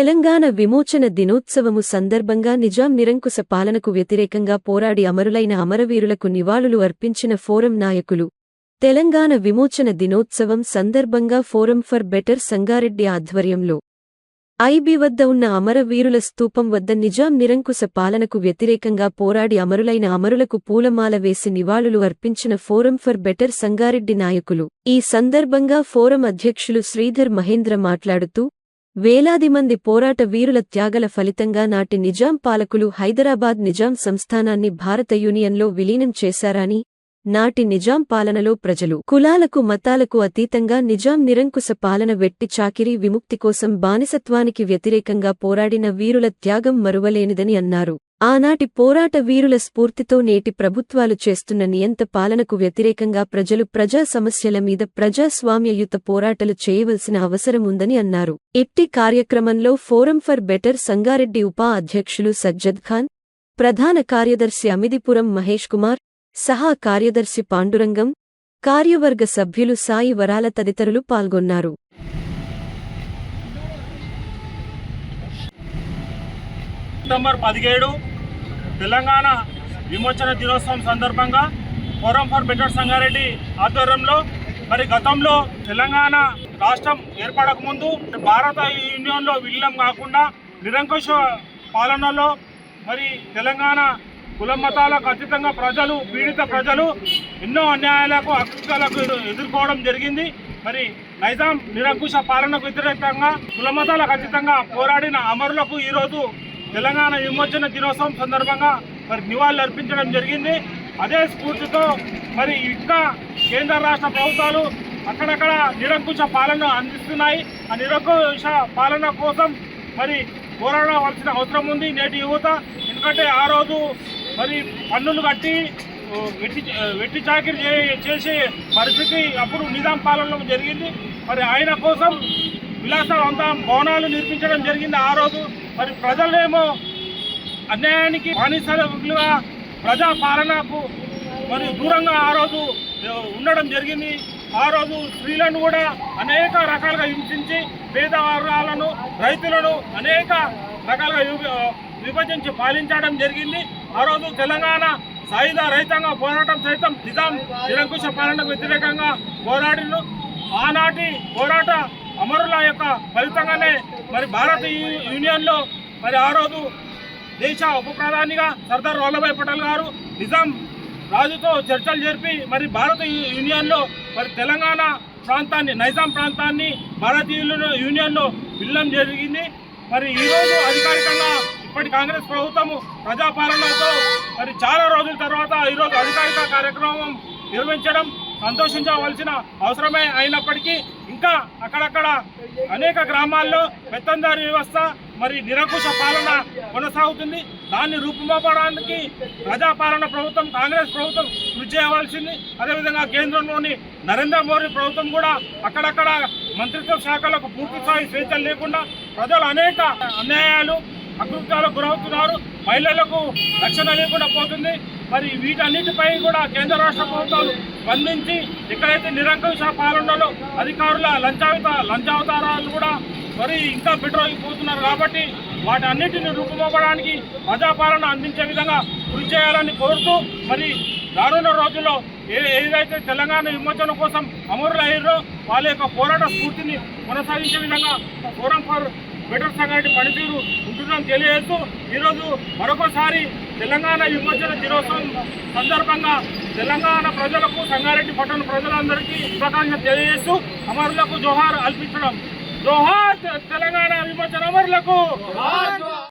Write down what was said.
తెలంగాణ విమోచన దినోత్సవము సందర్భంగా నిజాం నిరంకుశ పాలనకు వ్యతిరేకంగా పోరాడి అమరులైన అమరవీరులకు నివాళులు అర్పించిన ఫోరం నాయకులు. తెలంగాణ విమోచన దినోత్సవం సందర్భంగా ఫోరం ఫర్ బెటర్ సంగారెడ్డి ఆధ్వర్యంలో ఐబీ వద్ద ఉన్న అమరవీరుల స్తూపం వద్ద నిజాం నిరంకుశ పాలనకు వ్యతిరేకంగా పోరాడి అమరులైన అమరులకు పూలమాల వేసి నివాళులు అర్పించిన ఫోరం ఫర్ బెటర్ సంగారెడ్డి నాయకులు. ఈ సందర్భంగా ఫోరం అధ్యక్షులు శ్రీధర్ మహేంద్ర మాట్లాడుతూ వేలాది మంది పోరాట వీరుల త్యాగల ఫలితంగా నాటి నిజాం పాలకులు హైదరాబాద్ నిజాం సంస్థానాన్ని భారత యూనియన్లో విలీనం చేశారని నాటి నిజాం పాలనలో ప్రజలు కులాలకు మతాలకు అతీతంగా నిజాం నిరంకుశ పాలన వెట్టి చాకిరీ విముక్తి కోసం బానిసత్వానికి వ్యతిరేకంగా పోరాడిన వీరుల త్యాగం మరువలేనిదని అన్నారు. ఆనాటి పోరాట వీరుల స్ఫూర్తితో నేటి ప్రభుత్వాలు చేస్తున్న నియంత పాలనకు వ్యతిరేకంగా ప్రజలు ప్రజా సమస్యల మీద ప్రజాస్వామ్యయుత పోరాటాలు చేయవలసిన అవసరం ఉందని అన్నారు. ఇట్టి కార్యక్రమంలో ఫోరం ఫర్ బెటర్ సంగారెడ్డి ఉపా అధ్యక్షులు సజ్జద్ ఖాన్ ప్రధాన కార్యదర్శి అమిదిపురం మహేష్ కుమార్ సహా కార్యదర్శి పాండురంగం కార్యవర్గ సభ్యులు సాయి వరాల తదితరులు పాల్గొన్నారు. సెప్టెంబర్ పదిహేడు తెలంగాణ విమోచన దినోత్సవం సందర్భంగా ఫోరం ఫర్ బెటర్ సంగారెడ్డి ఆధ్వర్యంలో మరి గతంలో తెలంగాణ రాష్ట్రం ఏర్పడకముందు భారత యూనియన్లో విలీనం కాకుండా నిరంకుశ పాలనలో మరి తెలంగాణ కుల మతాలకు అతీతంగా ప్రజలు పీడిత ప్రజలు ఎన్నో అన్యాయాలకు అకృత్యాలకు ఎదుర్కోవడం జరిగింది. మరి నైజాం నిరంకుశ పాలనకు వ్యతిరేకంగా కుల మతాలకు అతీతంగా పోరాడిన అమరులకు ఈరోజు తెలంగాణ విమోచన దినోత్సవం సందర్భంగా మరి నివాళులు అర్పించడం జరిగింది. అదే స్ఫూర్తితో మరి ఇంకా కేంద్ర రాష్ట్ర ప్రభుత్వాలు అక్కడక్కడ నిరంకుశ పాలన అందిస్తున్నాయి. ఆ నిరంకుశ పాలన కోసం మరి పోరాడవలసిన అవసరం ఉంది. నేటి యువత ఎందుకంటే ఆ రోజు మరి పన్నులు కట్టి వెట్టి వెట్టి చాకిరి చే- చేసే పరిస్థితి అప్పుడు నిజాం పాలనలో జరిగింది. మరి ఆయన కోసం విలాసవంత భవనాలు నిర్మించడం జరిగింది ఆ రోజు. మరి ప్రజలేమో అన్యాయానికి బానిసలుగా ప్రజా పాలనకు మరి దూరంగా ఆ రోజు ఉండడం జరిగింది. ఆ రోజు స్త్రీలను కూడా అనేక రకాలుగా హింసించి పేద వర్గాలను రైతులను అనేక రకాలుగా విభ- విభజించి పాలించడం జరిగింది. ఆ రోజు తెలంగాణ సాయుధ రైతాంగ పోరాటం సైతం నిజాం నిరంకుశ పాలనకు వ్యతిరేకంగా పోరాడిను. ఆనాటి పోరాట అమరుల యొక్క ఫలితంగానే మరి భారత యూ- యూనియన్లో మరి ఆ రోజు దేశ ఉప ప్రధానిగా సర్దార్ వల్లభాయ్ పటేల్ గారు నిజాం రాజుతో చర్చలు జరిపి మరి భారత యూనియన్లో మరి తెలంగాణ ప్రాంతాన్ని నైజాం ప్రాంతాన్ని భారతీయ యూనియన్లో విలీనం జరిగింది. మరి ఈరోజు అధికారికంగా ఇప్పటి కాంగ్రెస్ ప్రభుత్వము ప్రజాపాలనతో మరి చాలా రోజుల తర్వాత ఈరోజు అధికారిక కార్యక్రమం నిర్వహించడం సంతోషించవలసిన అవసరమే అయినప్పటికీ ఇంకా అక్కడక్కడ అనేక గ్రామాల్లో పెత్తందారి వ్యవస్థ మరి నిరంకుశ పాలన కొనసాగుతుంది. దాన్ని రూపుమాపడానికి ప్రజాపాలన ప్రభుత్వం కాంగ్రెస్ ప్రభుత్వం కృషి చేయవలసింది. అదేవిధంగా కేంద్రంలోని నరేంద్ర మోడీ ప్రభుత్వం కూడా అక్కడక్కడ మంత్రిత్వ శాఖలకు పూర్తి స్థాయి స్వేచ్ఛ లేకుండా ప్రజలు అనేక అన్యాయాలు అకృత్యాలకు గురవుతున్నారు. మహిళలకు రక్షణ లేకుండా పోతుంది. మరి వీటన్నిటిపై కూడా కేంద్ర రాష్ట్ర ప్రభుత్వాలు స్పందించి ఎక్కడైతే నిరంకుశ పాలనలో అధికారుల లంచావిత లంచావతారాలు కూడా మరి ఇంకా పెట్రోగిపోతున్నారు కాబట్టి వాటి అన్నిటిని రూపుమోపడానికి ప్రజాపాలన అందించే విధంగా కృషి చేయాలని కోరుతూ మరి రానున్న రోజుల్లో ఏ ఏదైతే తెలంగాణ విమోచన కోసం అమరులు అయ్యారో వాళ్ళ యొక్క పోరాట స్ఫూర్తిని కొనసాగించే విధంగా ఫోరం ఫర్ బెటర్ సంఘటన పనితీరు ఉంటుందని తెలియజేస్తూ ఈరోజు మరొకసారి తెలంగాణ విమోచన దినోత్సవం సందర్భంగా తెలంగాణ ప్రజలకు సంగారెడ్డి పట్టణ ప్రజలందరికీ శుభాకాంక్షలు తెలియజేస్తూ అమరులకు జోహార్ అల్పించడం జోహార్ తెలంగాణ విమోచన అమరులకు.